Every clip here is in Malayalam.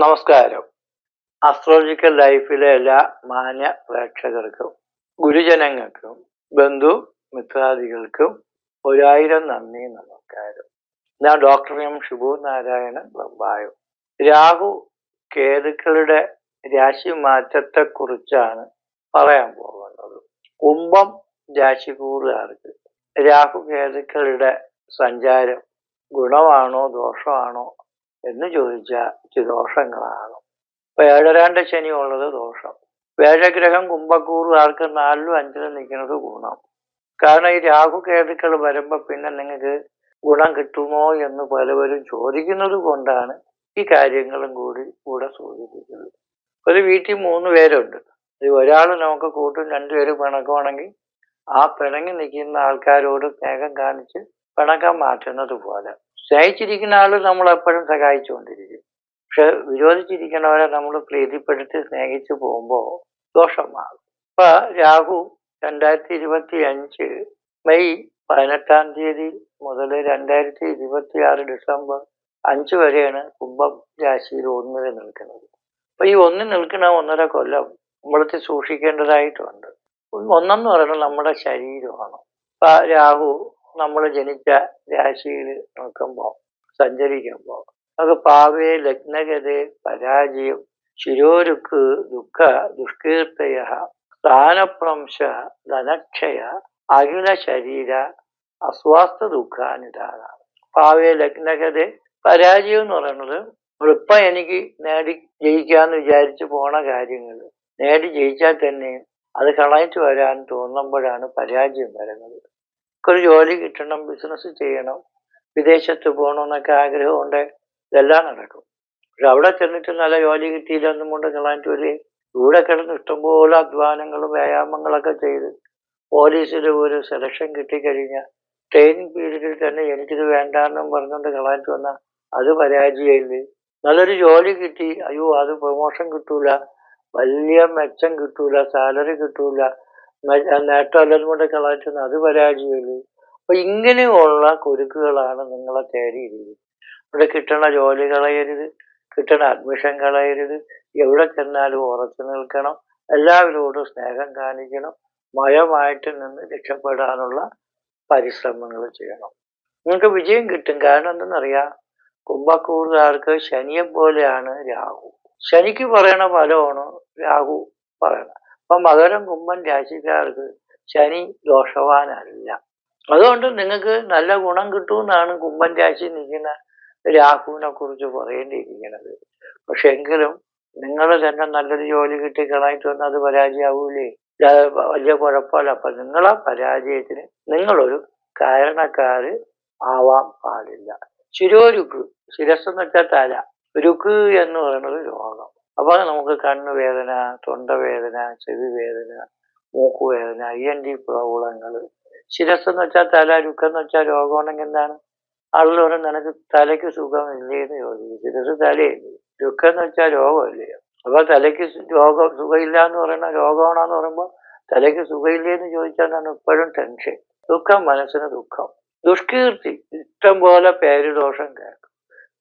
നമസ്കാരം. അസ്ട്രോളജിക്കൽ ലൈഫിലെ എല്ലാ മാന്യ പ്രേക്ഷകർക്കും ഗുരുജനങ്ങൾക്കും ബന്ധു മിത്രാദികൾക്കും ഒരായിരം നന്ദി നമസ്കാരം. ഞാൻ ഡോക്ടർ എം ശുഭു നാരായണൻ ബംബായോ രാഹു കേതുക്കളുടെ രാശി മാറ്റത്തെക്കുറിച്ചാണ് പറയാൻ പോകുന്നത്. കുംഭം രാശികൂറുകാർക്ക് രാഹു കേതുക്കളുടെ സഞ്ചാരം ഗുണമാണോ ദോഷമാണോ? എന്ന് ചോദിച്ചാൽ ഇത് ദോഷങ്ങളാണ്. ഏഴരാണ്ട് ശനി ഉള്ളത് ദോഷം വേഴഗ്രഹം കുംഭക്കൂറുകാർക്ക് നാലിലും അഞ്ചിലും നിൽക്കുന്നത് ഗുണം. കാരണം ഈ രാഹു കേതുക്കൾ വരുമ്പോൾ പിന്നെ നിങ്ങൾക്ക് ഗുണം കിട്ടുമോ എന്ന് പലവരും ചോദിക്കുന്നത് കൊണ്ടാണ് ഈ കാര്യങ്ങളും കൂടി കൂടെ സൂചിപ്പിക്കുന്നത്. ഒരു വീട്ടിൽ മൂന്ന് പേരുണ്ട്. ഒരാൾ നമുക്ക് കൂട്ടും രണ്ടുപേരും പിണക്കുവാണെങ്കിൽ ആ പിണങ്ങി നിൽക്കുന്ന ആൾക്കാരോട് സ്നേഹം കാണിച്ച് പിണക്കം മാറ്റുന്നത് പോലെ. സ്നേഹിച്ചിരിക്കുന്ന ആൾ നമ്മൾ എപ്പോഴും സഹായിച്ചുകൊണ്ടിരിക്കും. പക്ഷെ വിരോധിച്ചിരിക്കുന്നവരെ നമ്മൾ പ്രീതിപ്പെടുത്തി സ്നേഹിച്ചു പോകുമ്പോൾ ദോഷമാകും. ഇപ്പൊ രാഹു രണ്ടായിരത്തി ഇരുപത്തി അഞ്ച് മെയ് പതിനെട്ടാം തീയതി മുതൽ രണ്ടായിരത്തി ഇരുപത്തി ആറ് ഡിസംബർ അഞ്ച് വരെയാണ് കുംഭം രാശിയിൽ ഒന്നിൽ നിൽക്കുന്നത്. അപ്പൊ ഈ ഒന്നിൽ നിൽക്കുന്ന ഒന്നര കൊല്ലം നമ്മളത്തിൽ സൂക്ഷിക്കേണ്ടതായിട്ടുണ്ട്. ഒന്നെന്ന് പറയുന്നത് നമ്മുടെ ശരീരമാണ്. ഇപ്പൊ രാഹു നമ്മൾ ജനിച്ച രാശിയിൽ നോക്കുമ്പോൾ സഞ്ചരിക്കുമ്പോൾ അത് പാവേ ലഗ്നഗത പരാജയം ശിരോരുക്ക് ദുഃഖ ദുഷ്കീർത്തയ സ്ഥാനപ്രംശ ധനക്ഷയ അഖില ശരീര അസ്വാസ്ഥ ദുഃഖാനിതാണ് പാവേ ലഗ്നഗത പരാജയം എന്ന് പറയുന്നത് വൃപ്പ എനിക്ക് നേടി ജയിക്കാന്ന് വിചാരിച്ചു പോണ കാര്യങ്ങൾ നേടി ജയിച്ചാൽ തന്നെ അത് കളഞ്ഞിട്ട് വരാൻ തോന്നുമ്പോഴാണ് പരാജയം വരുന്നത്. ഒരു ജോലി കിട്ടണം ബിസിനസ് ചെയ്യണം വിദേശത്ത് പോകണം എന്നൊക്കെ ആഗ്രഹമുണ്ട് ഇതെല്ലാം നടക്കും. പക്ഷെ അവിടെ ചെന്നിട്ട് നല്ല ജോലി കിട്ടിയില്ലെന്നും കൊണ്ട് കളഞ്ഞിട്ട് ഒരു ഇവിടെ കിടന്ന് ഇഷ്ടംപോലെ അധ്വാനങ്ങളും വ്യായാമങ്ങളൊക്കെ ചെയ്ത് പോലീസിൽ ഒരു സെലക്ഷൻ കിട്ടിക്കഴിഞ്ഞാൽ ട്രെയിനിങ് പീരീഡിൽ തന്നെ എനിക്കിത് വേണ്ട എന്നും പറഞ്ഞുകൊണ്ട് കളാറ്റ് വന്നാൽ അത് പരാജയമില്ലേ? നല്ലൊരു ജോലി കിട്ടി. അയ്യോ അത് പ്രൊമോഷൻ കിട്ടൂല. വലിയ മെച്ചം കിട്ടൂല. സാലറി കിട്ടൂല. നേട്ടമല്ലെന്നും കൊണ്ട് കളഞ്ഞിട്ട് അത് പരാജയമില്ലേ? അപ്പൊ ഇങ്ങനെയുള്ള കുരുക്കുകളാണ് നിങ്ങളെ തേടിയിരുന്നത്. ഇവിടെ കിട്ടണ ജോലി കളയരുത് കിട്ടണ അഡ്മിഷൻ കളയരുത് എവിടെ ചെന്നാലും ഉറച്ചു നിൽക്കണം എല്ലാവരോടും സ്നേഹം കാണിക്കണം മയമായിട്ട് നിന്ന് രക്ഷപ്പെടാനുള്ള പരിശ്രമങ്ങൾ ചെയ്യണം. നിങ്ങൾക്ക് വിജയം കിട്ടും. കാരണം എന്തെന്നറിയാം? കുംഭക്കൂറുകാർക്ക് ശനിയെ പോലെയാണ് രാഹു. ശനിക്ക് പറയണ ഫലമാണ് രാഹു പറയണ അപ്പൊ മകരം കുംഭൻ രാശിക്കാർക്ക് ശനി ദോഷവാനല്ല. അതുകൊണ്ട് നിങ്ങൾക്ക് നല്ല ഗുണം കിട്ടുമെന്നാണ് കുംഭൻ രാശി നിൽക്കുന്ന രാഹുവിനെ കുറിച്ച് പറയേണ്ടിയിരിക്കുന്നത്. പക്ഷെ എങ്കിലും നിങ്ങൾ തന്നെ നല്ലൊരു ജോലി കിട്ടി കളായിട്ട് വന്നാൽ അത് പരാജയമാവൂലേ? വലിയ കുഴപ്പമില്ല. അപ്പൊ നിങ്ങളാ പരാജയത്തിന് നിങ്ങളൊരു കാരണക്കാര് ആവാൻ പാടില്ല. ശിരോരുക്ക് ശിരസ് എന്ന് വെച്ചാൽ തല രുക്ക് എന്ന് പറയുന്നത് രോഗം. അപ്പൊ നമുക്ക് കണ്ണുവേദന തൊണ്ടവേദന ചെവി വേദന മൂക്കുവേദന ഐ എൻ ഡി പ്രോബ്ലങ്ങൾ. ശിരസ് എന്ന് വെച്ചാൽ തല രുക്കെന്ന് വെച്ചാൽ രോഗമാണെങ്കിൽ എന്താണ്? ആളുകൾ നിനക്ക് തലയ്ക്ക് സുഖമില്ലേന്ന് ചോദിക്കും. ശിരസ് തലയില്ലേ? രുക്കെന്ന് വെച്ചാൽ രോഗമില്ലേ? അപ്പൊ തലയ്ക്ക് രോഗം സുഖമില്ല എന്ന് പറയുന്ന രോഗമാണെന്ന് പറയുമ്പോൾ തലയ്ക്ക് സുഖമില്ലേ എന്ന് ചോദിച്ചാൽ എന്താണ് ഇപ്പോഴും ടെൻഷൻ ദുഃഖം മനസ്സിന് ദുഃഖം. ദുഷ്കീർത്തി ഇഷ്ടം പോലെ പേരുദോഷം കേൾക്കും.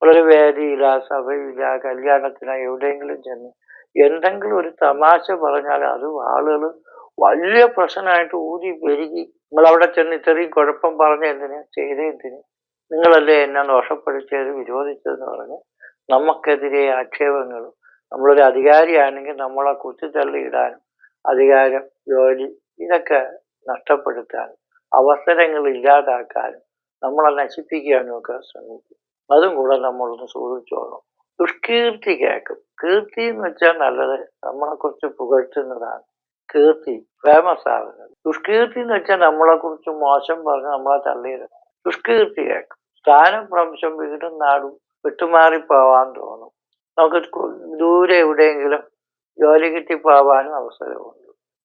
വളരെ വേദിയില്ല സഭയില്ല കല്യാണത്തിന് എവിടെയെങ്കിലും ചെന്ന് എന്തെങ്കിലും ഒരു തമാശ പറഞ്ഞാൽ അത് ആളുകൾ വലിയ പ്രശ്നമായിട്ട് ഊതി പെരുകി. നിങ്ങളവിടെ ചെന്ന് ഇത്രയും കുഴപ്പം പറഞ്ഞ എന്തിന്? ചെയ്ത എന്തിന്? നിങ്ങളല്ലേ എന്നെ ദോഷപ്പെടുത്തിയത് വിരോധിച്ചതെന്ന് പറഞ്ഞ് നമുക്കെതിരെ ആക്ഷേപങ്ങളും നമ്മളൊരു അധികാരിയാണെങ്കിൽ നമ്മളെ കുത്തിത്തള്ളിയിടാനും അധികാരം ജോലി ഇതൊക്കെ നഷ്ടപ്പെടുത്താനും അവസരങ്ങൾ ഇല്ലാതാക്കാനും നമ്മളെ നശിപ്പിക്കാനും ഒക്കെ ശ്രമിക്കും. അതും കൂടെ നമ്മളൊന്ന് സൂക്ഷിച്ചോളണം ദുഷ്കീർത്തി കേൾക്കും. കീർത്തി എന്ന് വെച്ചാൽ നല്ലത് നമ്മളെ കുറിച്ച് പുകഴ്ത്തുന്നതാണ്. കീർത്തി ഫേമസ് ആകുന്നത് ദുഷ്കീർത്തി എന്ന് വെച്ചാൽ നമ്മളെ കുറിച്ച് മോശം പറഞ്ഞ് നമ്മളെ തള്ളിയിടും ദുഷ്കീർത്തി കേൾക്കും. സ്ഥാനം പ്രംശം വീടും നാടും വിട്ടുമാറിപ്പോവാൻ തോന്നും. നമുക്ക് ദൂരെ എവിടെയെങ്കിലും ജോലി കിട്ടി പോവാനും അവസരമുണ്ട്.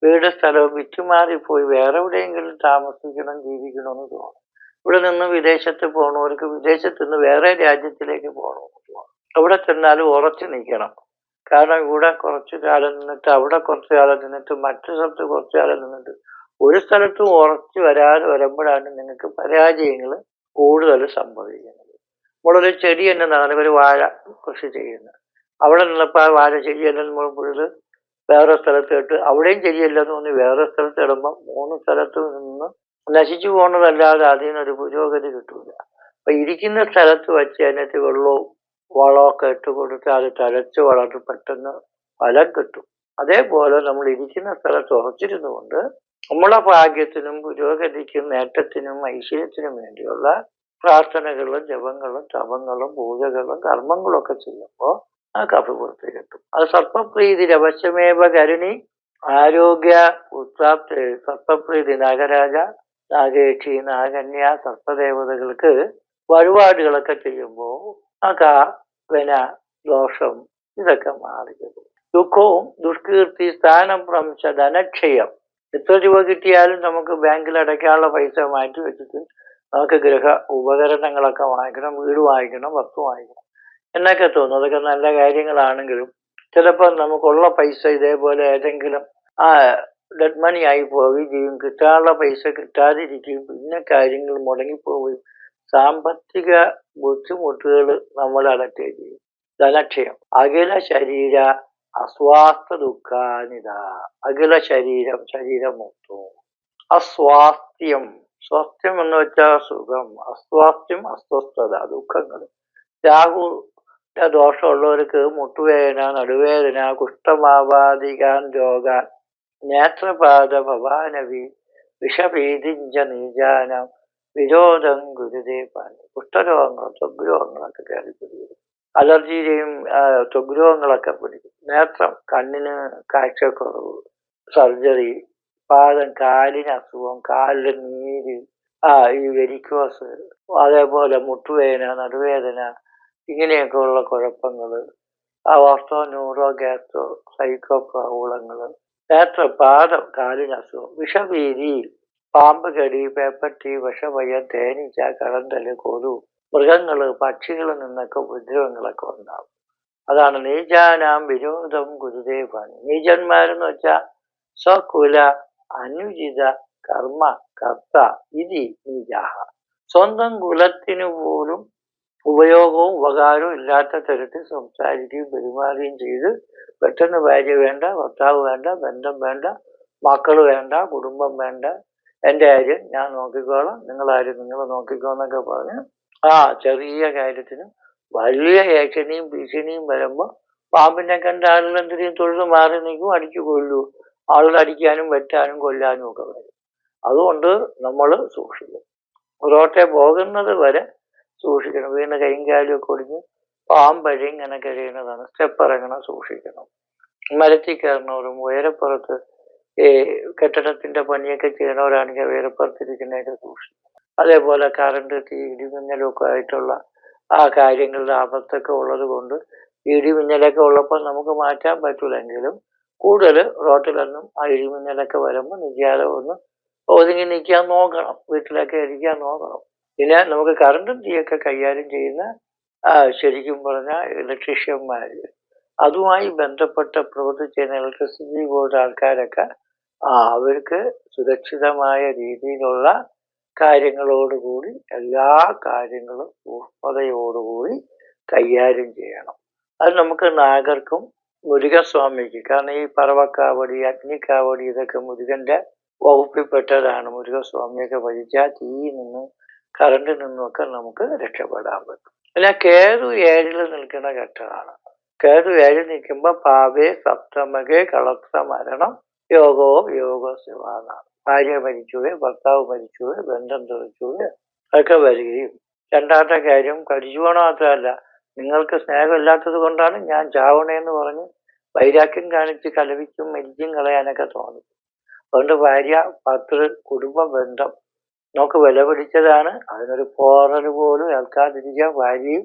വീട് സ്ഥലവും വിറ്റുമാറിപ്പോയി വേറെ എവിടെയെങ്കിലും താമസിക്കണം ജീവിക്കണമെന്ന് തോന്നും. ഇവിടെ നിന്ന് വിദേശത്ത് പോകണവർക്ക് വിദേശത്ത് നിന്ന് വേറെ രാജ്യത്തിലേക്ക് തോന്നും അവിടെ ചെന്നാലും ഉറച്ചു നിൽക്കണം കാരണം ഇവിടെ കുറച്ചു കാലം നിന്നിട്ട് അവിടെ കുറച്ചു കാലം നിന്നിട്ട് മറ്റു സ്ഥലത്ത് കുറച്ചു കാലം നിന്നിട്ട് ഒരു സ്ഥലത്തും ഉറച്ചു വരാതെ വരുമ്പോഴാണ് നിങ്ങൾക്ക് പരാജയങ്ങൾ കൂടുതൽ സംഭവിക്കുന്നത്. നമ്മളൊരു ചെടി തന്നെ നടന്ന ഒരു വാഴ കൃഷി ചെയ്യുന്നത് അവിടെ നിന്നപ്പോൾ ആ വാഴ ശരിയല്ലെന്ന് പറയുമ്പോൾ വേറെ സ്ഥലത്ത് ഇട്ട് അവിടെയും ചെടിയല്ലെന്ന് തോന്നി വേറെ സ്ഥലത്ത് ഇടുമ്പോൾ മൂന്ന് സ്ഥലത്ത് നിന്ന് നശിച്ചു പോകുന്നതല്ലാതെ അതിൽ നിന്നൊരു പുരോഗതി കിട്ടൂല. അപ്പൊ ഇരിക്കുന്ന സ്ഥലത്ത് വെച്ച് അതിനകത്ത് വെള്ളവും വളമൊക്കെ ഇട്ട് കൊടുത്ത് അത് തഴച്ച് വളർന്ന് പെട്ടെന്ന് ഫലം കിട്ടും. അതേപോലെ നമ്മൾ ഇരിക്കുന്ന സ്ഥലത്ത് ഉറച്ചിരുന്നു കൊണ്ട് നമ്മളെ ഭാഗ്യത്തിനും പുരോഗതിക്കും നേട്ടത്തിനും ഐശ്വര്യത്തിനും വേണ്ടിയുള്ള പ്രാർത്ഥനകളും ജപങ്ങളും തപങ്ങളും പൂജകളും കർമ്മങ്ങളും ഒക്കെ ചെയ്യുമ്പോൾ ആ കഫ പുറത്ത് കിട്ടും. അത് സർപ്പപ്രീതി രവശമേവ കരുണി ആരോഗ്യ ഉത്സാപ്തി സർപ്പപ്രീതി നാഗരാജ നാഗേക്ഷി നാഗന്യ സർപ്പദേവതകൾക്ക് വഴിപാടുകളൊക്കെ ചെയ്യുമ്പോൾ അക വെന ദോഷം ഇതൊക്കെ മാറി ദുഃഖവും ദുഷ്കീർത്തി സ്ഥാനം ഭ്രംശ ധനക്ഷയം എത്ര രൂപ കിട്ടിയാലും നമുക്ക് ബാങ്കിൽ അടയ്ക്കാനുള്ള പൈസ മാറ്റി വെച്ചിട്ട് നമുക്ക് ഗൃഹ ഉപകരണങ്ങളൊക്കെ വാങ്ങിക്കണം വീട് വാങ്ങിക്കണം വസ്തു വാങ്ങിക്കണം. എന്നൊക്കെ തോന്നും. അതൊക്കെ നല്ല കാര്യങ്ങളാണെങ്കിലും ചിലപ്പോൾ നമുക്കുള്ള പൈസ ഇതേപോലെ ഏതെങ്കിലും ആ ഡെഡ് മണി ആയി പോവുകയും കിട്ടാനുള്ള പൈസ കിട്ടാതിരിക്കുകയും പിന്നെ കാര്യങ്ങൾ മുടങ്ങിപ്പോവുകയും സാമ്പത്തിക ബുദ്ധിമുട്ടുകൾ നമ്മൾ അലട്ടുകയും ചെയ്യും ധനക്ഷയം അഖില ശരീര അസ്വാസ്ഥ ദുഃഖാനിത അഖില ശരീരം ശരീരം അസ്വാസ്ഥ്യം സ്വാസ്ഥ്യം എന്ന് വെച്ചാൽ സുഖം അസ്വാസ്ഥ്യം അസ്വസ്ഥത ദുഃഖങ്ങൾ രാഹു ദോഷമുള്ളവർക്ക് മുട്ടുവേദന നടുവേദന കുഷ്ഠമാവാദികാൻ രോഗാൻ നേത്രപാത ഭവാനവി വിഷഭീതിഞ്ച നീജാനം വിരോധം ഗുരുദേവാൻ കുഷ്ഠരോഗങ്ങൾ ത്വഗ്രോഗങ്ങളൊക്കെ കയറി പിടിക്കും അലർജിയുടെയും ത്വഗ്രോഗങ്ങളൊക്കെ പിടിക്കും. നേത്രം കണ്ണിന് കാഴ്ചക്കുറവ് സർജറി പാദം കാലിന് അസുഖം കാലിന് നീര് ആ ഈ വെരിക്കോസ് അതേപോലെ മുട്ടുവേദന നടുവേദന ഇങ്ങനെയൊക്കെയുള്ള കുഴപ്പങ്ങൾ ആ ഓർത്തോ ന്യൂറോ ഗ്യാസ്ട്രോ സൈക്കോ പ്രോബ്ലങ്ങൾ നേത്ര പാദം കാലിന് അസുഖം വിഷവീതി പാമ്പ് കടി പേപ്പറ്റി വിഷമയം തേനീച്ച കടന്തൽ കൊതു മൃഗങ്ങൾ പക്ഷികളിൽ നിന്നൊക്കെ ഉപദ്രവങ്ങളൊക്കെ ഉണ്ടാവും. അതാണ് നീചാനാം വിരോധം ഗുരുദേവാണ്. നീചന്മാരെന്ന് വെച്ചാൽ സ്വകുല അനുചിത കർമ്മ കർത്ത ഇതി നീജാഹ. സ്വന്തം കുലത്തിനു പോലും ഉപയോഗവും ഉപകാരവും ഇല്ലാത്ത തരത്തിൽ സംസാരിക്കുകയും പെരുമാറുകയും ചെയ്ത് പെട്ടെന്ന് ഭാര്യ വേണ്ട ഭർത്താവ് വേണ്ട ബന്ധം വേണ്ട മക്കൾ വേണ്ട കുടുംബം വേണ്ട. എന്റെ കാര്യം ഞാൻ നോക്കിക്കോളാം. നിങ്ങളാരും നിങ്ങൾ നോക്കിക്കോന്നൊക്കെ പറഞ്ഞ് ആ ചെറിയ കാര്യത്തിന് വലിയ ഏക്ഷണിയും ഭീഷണിയും വരുമ്പോൾ പാമ്പിനെ കണ്ട ആളുകൾ തൊഴുത് മാറി നിൽക്കും അടിച്ചു കൊല്ലൂ. ആളുകൾ അടിക്കാനും വെട്ടാനും കൊല്ലാനും ഒക്കെ വരും. അതുകൊണ്ട് നമ്മൾ സൂക്ഷിക്കും പുറോട്ടെ പോകുന്നത് വരെ സൂക്ഷിക്കണം. വീണ് കൈയും കാലും ഒക്കെ ഒടിഞ്ഞ് പാമ്പഴി ഇങ്ങനെ കഴിയുന്നതാണ്. സ്റ്റെപ്പ് ഇറങ്ങണം സൂക്ഷിക്കണം. മരത്തിൽ കയറുന്നവരും ഉയരപ്പുറത്ത് ഈ കെട്ടിടത്തിന്റെ പണിയൊക്കെ ചെയ്യുന്നവരാണെങ്കിൽ ഉയരപ്പുറത്തിരിക്കുന്നതൊക്കെ സൂക്ഷിക്കണം. അതേപോലെ കറണ്ട് തീ ഇടിമിന്നലും ഒക്കെ ആയിട്ടുള്ള ആ കാര്യങ്ങളുടെ ആപത്തൊക്കെ ഉള്ളത് കൊണ്ട് ഇടിമിന്നലൊക്കെ ഉള്ളപ്പോൾ നമുക്ക് മാറ്റാൻ പറ്റൂലെങ്കിലും കൂടുതൽ റോട്ടിലൊന്നും ആ ഇടിമിന്നലൊക്കെ വരുമ്പോൾ നിൽക്കാതെ ഒന്ന് ഒതുങ്ങി നിൽക്കാൻ നോക്കണം. വീട്ടിലൊക്കെ ഇരിക്കാൻ നോക്കണം. പിന്നെ നമുക്ക് കറണ്ടും തീയൊക്കെ കൈകാര്യം ചെയ്യുന്ന ശരിക്കും പറഞ്ഞാൽ ഇലക്ട്രീഷ്യന്മാർ അതുമായി ബന്ധപ്പെട്ട പ്രവർത്തിച്ചിരുന്ന ഇലക്ട്രിസിറ്റി ബോർഡ് ആൾക്കാരൊക്കെ അവർക്ക് സുരക്ഷിതമായ രീതിയിലുള്ള കാര്യങ്ങളോടുകൂടി എല്ലാ കാര്യങ്ങളും സൂക്ഷ്മതയോടുകൂടി കൈകാര്യം ചെയ്യണം. അത് നമുക്ക് നാഗർക്കും മുരുകസ്വാമിക്ക് കാരണം ഈ പറവക്കാവടി അഗ്നിക്കാവടി ഇതൊക്കെ മുരുകന്റെ വകുപ്പിൽപ്പെട്ടതാണ്. മുരുകസ്വാമിയൊക്കെ ഭജിച്ചാൽ തീ നിന്നും കറണ്ടിൽ നിന്നൊക്കെ നമുക്ക് രക്ഷപ്പെടാൻ പറ്റും. പിന്നെ കേതു ഏഴിൽ നിൽക്കുന്ന ഘട്ടമാണ്. കേതു ഏഴിൽ നിൽക്കുമ്പോൾ പാവേ സപ്തമകെ കളത്ത മരണം യോഗോ യോഗ ശിവാനാണ് ഭാര്യ മരിച്ചുവേ ഭർത്താവ് മരിച്ചുവേ ബന്ധം തെളിച്ചുവേ ഒക്കെ വരികയും. രണ്ടാമത്തെ കാര്യം കടിച്ചുപോണ മാത്രമല്ല നിങ്ങൾക്ക് സ്നേഹമില്ലാത്തത് കൊണ്ടാണ് ഞാൻ ചാവണേന്ന് പറഞ്ഞ് വൈരാഗ്യം കാണിച്ച് കലവിക്കും മരിക്കും കളയാനൊക്കെ തോന്നി. അതുകൊണ്ട് ഭാര്യ ഭർത്തൃ കുടുംബ ബന്ധം നമുക്ക് വില പിടിച്ചതാണ്. അതിനൊരു പോറൽ പോലും ഏൽക്കാതിരിക്കാൻ ഭാര്യയും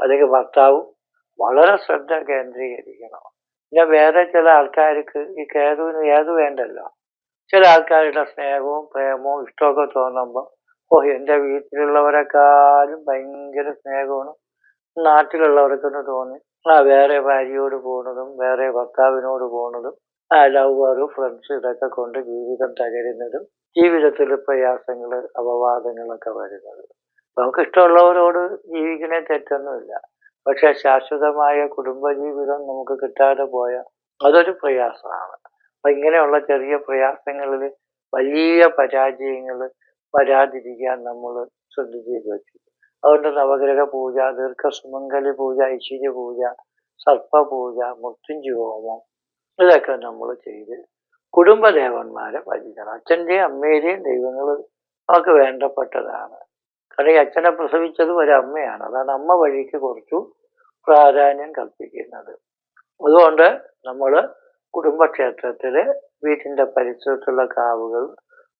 അല്ലെങ്കിൽ ഭർത്താവും വളരെ ശ്രദ്ധ കേന്ദ്രീകരിക്കണം. പിന്നെ വേറെ ചില ആൾക്കാർക്ക് ഈ കേതുവിന് ഏത് വേണ്ടല്ലോ? ചില ആൾക്കാരുടെ സ്നേഹവും പ്രേമവും ഇഷ്ടമൊക്കെ തോന്നുമ്പോൾ ഓ എന്റെ വീട്ടിലുള്ളവരെക്കാളും ഭയങ്കര സ്നേഹമാണ്. നാട്ടിലുള്ളവർക്കെന്ന് തോന്നി ആ വേറെ ഭാര്യയോട് പോണതും വേറെ ഭർത്താവിനോട് പോകുന്നതും ആ ലവറും ഫ്രണ്ട്സ് ഇതൊക്കെ കൊണ്ട് ജീവിതം തകരുന്നതും ജീവിതത്തിൽ പ്രയാസങ്ങൾ അപവാദങ്ങളൊക്കെ വരുന്നത്. നമുക്ക് ഇഷ്ടമുള്ളവരോട് ജീവിക്കണേ തെറ്റൊന്നുമില്ല. പക്ഷെ ശാശ്വതമായ കുടുംബജീവിതം നമുക്ക് കിട്ടാതെ പോയ അതൊരു പ്രയാസമാണ്. അപ്പൊ ഇങ്ങനെയുള്ള ചെറിയ പ്രയാസങ്ങളിൽ വലിയ പരാജയങ്ങൾ വരാതിരിക്കാൻ നമ്മൾ ശ്രദ്ധിച്ചു വെച്ചു അതുകൊണ്ട് നവഗ്രഹ പൂജ ദീർഘസുമംഗലി പൂജ ഐശ്വര്യ പൂജ സർപ്പ പൂജ മൃത്യുഞ്ജി ഹോമം ഇതൊക്കെ നമ്മൾ ചെയ്ത് കുടുംബദേവന്മാരെ ഭജിക്കണം. അച്ഛന്റെയും അമ്മയുടെയും ദൈവങ്ങൾ അവർക്ക് വേണ്ടപ്പെട്ടതാണ്. കാരണം ഈ അച്ഛനെ പ്രസവിച്ചത് ഒരു അമ്മയാണ്. അതാണ് അമ്മ വഴിക്ക് കുറച്ചു പ്രാധാന്യം കൽപ്പിക്കുന്നത്. അതുകൊണ്ട് നമ്മൾ കുടുംബക്ഷേത്രത്തിൽ വീട്ടിന്റെ പരിസരത്തുള്ള കാവുകൾ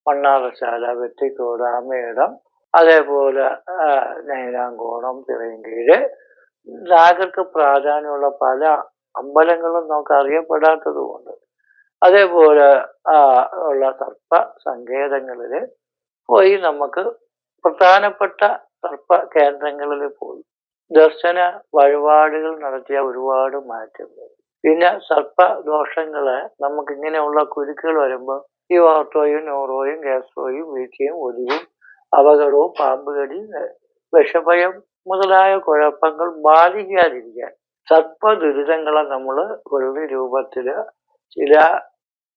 മണ്ണാറശാല വെട്ടിക്കോട് അമ്മയിടം അതേപോലെ നയനാങ്കോണം തിറയൻകീഴ് നാഗർക്ക് പ്രാധാന്യമുള്ള പല അമ്പലങ്ങളും നമുക്ക് അറിയപ്പെടാത്തത് കൊണ്ട് അതേപോലെ ഉള്ള സർപ്പ സങ്കേതങ്ങളിൽ പോയി നമുക്ക് പ്രധാനപ്പെട്ട സർപ്പ കേന്ദ്രങ്ങളിൽ പോയി ദർശന വഴിപാടുകൾ നടത്തിയ ഒരുപാട് മാറ്റങ്ങൾ. പിന്നെ സർപ്പ ദോഷങ്ങളെ നമുക്ക് ഇങ്ങനെയുള്ള കുരുക്കുകൾ വരുമ്പോൾ ഈ ഓർട്ടോയും നോറോയും ഗ്യാസ്ട്രോയും വീഴ്ചയും ഒലിവും അപകടവും പാമ്പുകടി വിഷഭയം മുതലായ കുഴപ്പങ്ങൾ ബാധിക്കാതിരിക്കാൻ സർപ്പ ദുരിതങ്ങളെ നമ്മൾ വെള്ളി രൂപത്തിൽ ചില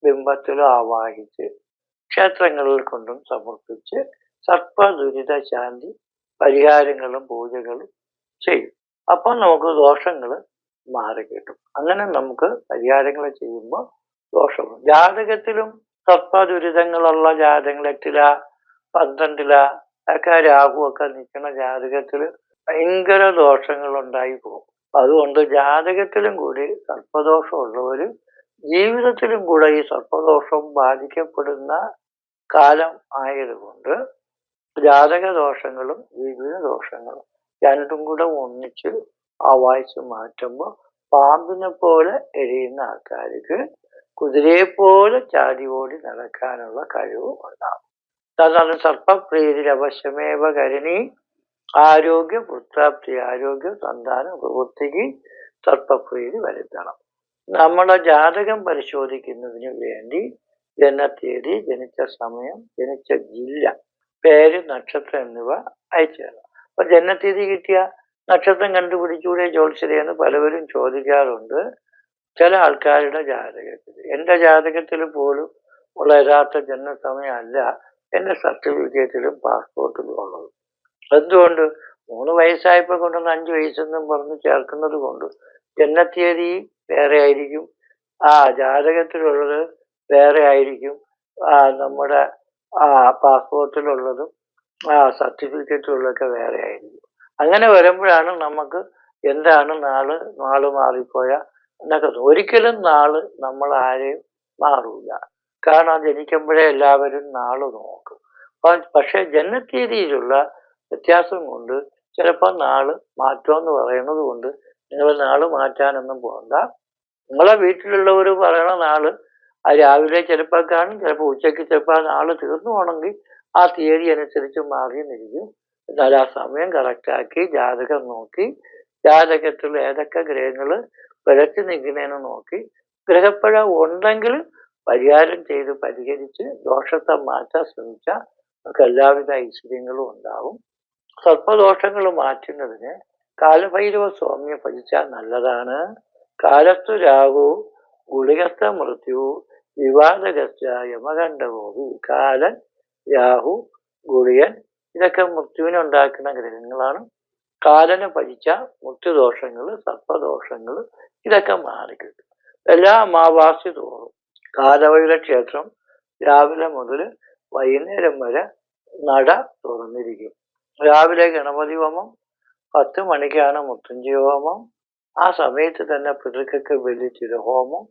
ബിംബത്തിലോ ആവാഹിച്ച് ക്ഷേത്രങ്ങളിൽ കൊണ്ടും സമർപ്പിച്ച് സർപ്പദുരിത ശാന്തി പരിഹാരങ്ങളും പൂജകളും ചെയ്യും. അപ്പം നമുക്ക് ദോഷങ്ങൾ മാറി കിട്ടും. അങ്ങനെ നമുക്ക് പരിഹാരങ്ങൾ ചെയ്യുമ്പോൾ ദോഷവും ജാതകത്തിലും സർപ്പദുരിതങ്ങളുള്ള ജാതകങ്ങൾ എട്ടില പന്ത്രണ്ടില ഒക്കെ രാഹുവൊക്കെ നിൽക്കുന്ന ജാതകത്തിൽ ഭയങ്കര ദോഷങ്ങൾ ഉണ്ടായി പോകും. അതുകൊണ്ട് ജാതകത്തിലും കൂടി സർപ്പദോഷം സർപ്പദോഷമുള്ളവർ ജീവിതത്തിലും കൂടെ ഈ സർപ്പദോഷം ബാധിക്കപ്പെടുന്ന കാലം ആയതുകൊണ്ട് ജാതക ദോഷങ്ങളും ജീവിത ദോഷങ്ങളും രണ്ടും കൂടെ ഒന്നിച്ച് ആ വായിച്ച് മാറ്റുമ്പോൾ പാമ്പിനെ പോലെ എരിയുന്ന ആൾക്കാർക്ക് കുതിരയെ പോലെ ചാടി ഓടി നടക്കാനുള്ള കഴിവും ഉണ്ടാകും അതാണ് സർപ്പപ്രീതിരവശമേവ കരുണി ആരോഗ്യ പുത്രാപ്തി ആരോഗ്യ സന്താന പ്രവൃത്തിക്ക് സർപ്പപ്രീതി വരുത്തണം. നമ്മുടെ ജാതകം പരിശോധിക്കുന്നതിന് വേണ്ടി ജനത്തീയതി ജനിച്ച സമയം ജനിച്ച ജില്ല പേര് നക്ഷത്രം എന്നിവ അയച്ചു തരണം. അപ്പൊ ജനത്തീയതി കിട്ടിയ നക്ഷത്രം കണ്ടുപിടിച്ചൂടെ എന്ന് പലവരും ചോദിക്കാറുണ്ട് ചില ആൾക്കാരുടെ ജാതകത്തിൽ. എന്റെ ജാതകത്തിൽ പോലും ഉള്ള യഥാർത്ഥ ജന്മസമയമല്ല എന്റെ സർട്ടിഫിക്കറ്റിലും പാസ്പോർട്ടിലും ഉള്ളത്. എന്തുകൊണ്ട്? മൂന്ന് വയസ്സായപ്പോൾ കൊണ്ടുവന്ന് അഞ്ച് വയസ്സെന്നും പറഞ്ഞ് ചേർക്കുന്നത് കൊണ്ട്. ജന്മത്തീയതി വേറെ ആയിരിക്കും. ആ ജാതകത്തിലുള്ളത് വേറെ ആയിരിക്കും. ആ നമ്മുടെ ആ പാസ്പോർട്ടിലുള്ളതും ആ സർട്ടിഫിക്കറ്റിലുള്ളതൊക്കെ വേറെ ആയിരിക്കും. അങ്ങനെ വരുമ്പോഴാണ് നമുക്ക് എന്താണ് നാൾ നാൾ മാറിപ്പോയ എന്നൊക്കെ ഒരിക്കലും നാൾ നമ്മൾ ആരെയും മാറൂല. കാരണം ജനിക്കുമ്പോഴേ എല്ലാവരും നാൾ നോക്കും. പക്ഷെ ജന്മത്തീയതിയിലുള്ള വ്യത്യാസം കൊണ്ട് ചിലപ്പോൾ നാൾ മാറ്റമെന്ന് പറയുന്നത് കൊണ്ട് നിങ്ങൾ നാൾ മാറ്റാനൊന്നും പോകണ്ട നിങ്ങളെ വീട്ടിലുള്ളവർ പറയണ നാൾ ആ രാവിലെ ചിലപ്പോൾ കാണും ചിലപ്പോൾ ഉച്ചയ്ക്ക് ചിലപ്പോൾ ആ നാൾ തീർന്നു പോകണമെങ്കിൽ ആ തീയതി അനുസരിച്ച് മാറി നിൽക്കും. എന്നാൽ ആ സമയം കറക്റ്റാക്കി ജാതകം നോക്കി ജാതകത്തിൽ ഏതൊക്കെ ഗ്രഹങ്ങൾ പിഴച്ചു നിൽക്കുന്നതിന് നോക്കി ഗ്രഹപ്പിഴ ഉണ്ടെങ്കിൽ പരിഹാരം ചെയ്ത് പരിഹരിച്ച് ദോഷത്തെ മാറ്റാൻ ശ്രമിച്ചാൽ നമുക്ക് എല്ലാവിധ ഐശ്വര്യങ്ങളും ഉണ്ടാവും. സർപ്പദോഷങ്ങൾ മാറ്റുന്നതിന് കാലഭൈരവ സ്വാമിയെ ഭജിച്ചാൽ നല്ലതാണ്. കാലത്തു രാഹു ഗുളികസ്ഥ മൃത്യു വിവാദഗസ്ത യമകണ്ഠകോപി കാലൻ രാഹു ഗുളിയൻ ഇതൊക്കെ മൃത്യുവിനെ ഉണ്ടാക്കുന്ന ഗ്രഹങ്ങളാണ്. കാലനെ ഭജിച്ച മൃത്യുദോഷങ്ങൾ സർപ്പദോഷങ്ങൾ ഇതൊക്കെ മാറിക്കിട്ടും. എല്ലാ അമാവാസി തോറും കാലവൈര ക്ഷേത്രം രാവിലെ മുതൽ വൈകുന്നേരം വരെ നട തുറന്നിരിക്കും. രാവിലെ ഗണപതി ഹോമം പത്ത് മണിക്കാണ് മുത്തഞ്ചി ഹോമം. ആ സമയത്ത് തന്നെ പിതൃക്കൊക്കെ വലിയ തിരുഹോമം.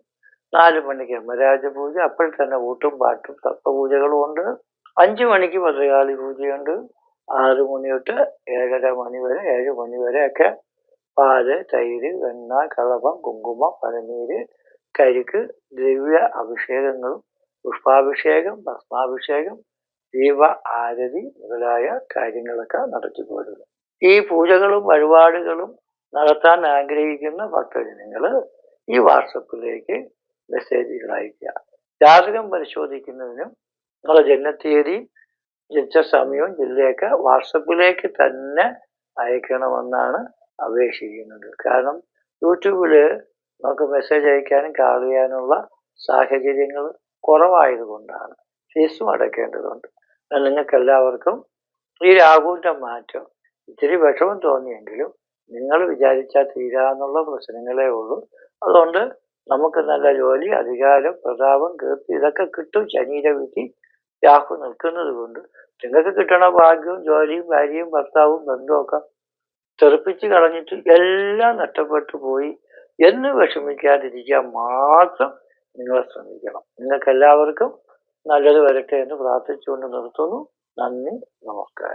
നാല് മണിക്ക് യമരാജ പൂജ അപ്പോൾ തന്നെ ഊട്ടും പാട്ടും തത്വപൂജകളും ഉണ്ട്. അഞ്ചു മണിക്ക് ഭദ്രകാളി പൂജയുണ്ട്. ആറ് മണി തൊട്ട് ഏഴര മണി വരെ ഏഴ് മണി വരെ ഒക്കെ പാൽ തൈര് വെണ്ണ കളപം കുങ്കുമം പനനീര് കരിക്ക് ദ്രവ്യ അഭിഷേകങ്ങളും പുഷ്പാഭിഷേകം ഭസ്മാഭിഷേകം ദീപ ആരതി മുതലായ കാര്യങ്ങളൊക്കെ നടത്തി പോരുക ഈ പൂജകളും വഴിപാടുകളും നടത്താൻ ആഗ്രഹിക്കുന്ന ഭക്തജനങ്ങൾ ഈ വാട്സപ്പിലേക്ക് മെസ്സേജുകൾ അയക്കുക ജാതകം പരിശോധിക്കുന്നതിനും നിങ്ങളുടെ ജന്മത്തീയതി ജനിച്ച സമയവും ജില്ലയൊക്കെ വാട്സപ്പിലേക്ക് തന്നെ അയക്കണമെന്നാണ് അപേക്ഷിക്കുന്നത്. കാരണം യൂട്യൂബിൽ നമുക്ക് മെസ്സേജ് അയക്കാനും കാൾ ചെയ്യാനുള്ള സാഹചര്യങ്ങൾ കുറവായതുകൊണ്ടാണ്. ഫീസും അടയ്ക്കേണ്ടതുണ്ട്. നിങ്ങൾക്ക് എല്ലാവർക്കും ഈ രാഹുവിന്റെ മാറ്റം ഇത്തിരി വിഷമം തോന്നിയെങ്കിലും നിങ്ങൾ വിചാരിച്ചാൽ തീരാന്നുള്ള പ്രശ്നങ്ങളേ ഉള്ളൂ. അതുകൊണ്ട് നമുക്ക് നല്ല ജോലി അധികാരം പ്രതാപം കീർത്തി ഇതൊക്കെ കിട്ടും ശരീര വിധി രാഹു നിൽക്കുന്നത് കൊണ്ട് നിങ്ങൾക്ക് കിട്ടണ ഭാഗ്യവും ജോലിയും ഭാര്യയും ഭർത്താവും ബന്ധമൊക്കെ തെറിപ്പിച്ച് കളഞ്ഞിട്ട് എല്ലാം നഷ്ടപ്പെട്ടു പോയി എന്ന് വിഷമിക്കാതിരിക്കാൻ മാത്രം നിങ്ങൾ ശ്രമിക്കണം. നിങ്ങൾക്ക് എല്ലാവർക്കും നല്ലത് വരട്ടെ എന്ന് പ്രാർത്ഥിച്ചുകൊണ്ട് നിർത്തുന്നു. നന്ദി. നമസ്കാരം.